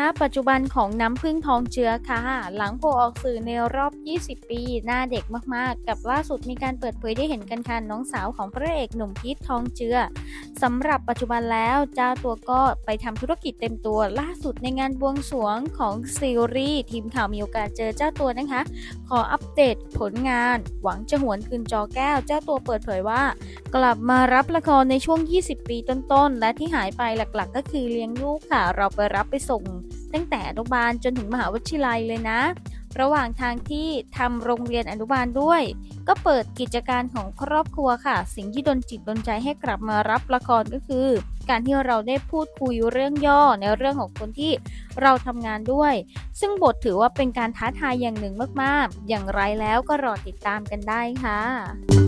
5ปัจจุบันของน้ำพึ่งทองเจือค่ะ หลังโผล่ออกสื่อในรอบ 20 ปี หน้าเด็กมากๆ กับล่าสุดมีการเปิดเผยได้เห็นกันค่ะน้องสาวของพระเอกหนุ่มพีททองเจือสำหรับปัจจุบันแล้วเจ้าตัวก็ไปทำธุรกิจเต็มตัว ล่าสุดในงานบวงสรวงของซีรีส์ทีมข่าวมีโอกาสเจอเจ้าตัวนะคะ ขออัปเดตผลงาน หวังจะหวนคืนจอแก้ว เจ้าตัวเปิดเผยว่า กลับมารับละครในช่วง 20 ปีต้นๆ และที่หายไปหลักๆ ก็คือเลี้ยงลูกค่ะ เราไปรับไปส่ง ตั้งแต่อนุบาลจนถึงมหาวิทยาลัยเลยนะ ระหว่างทางที่ทำโรงเรียนอนุบาลด้วย ก็เปิดกิจการของครอบครัวค่ะ สิ่งที่ดนจิตดนใจให้กลับมารับละครก็คือ การที่เราได้พูดคุยเรื่องย่อในเรื่องของคนที่เราทำงานด้วย ซึ่งบทถือว่าเป็นการท้าทายอย่างหนึ่งมากๆ อย่างไรแล้วก็รอติดตามกันได้ค่ะ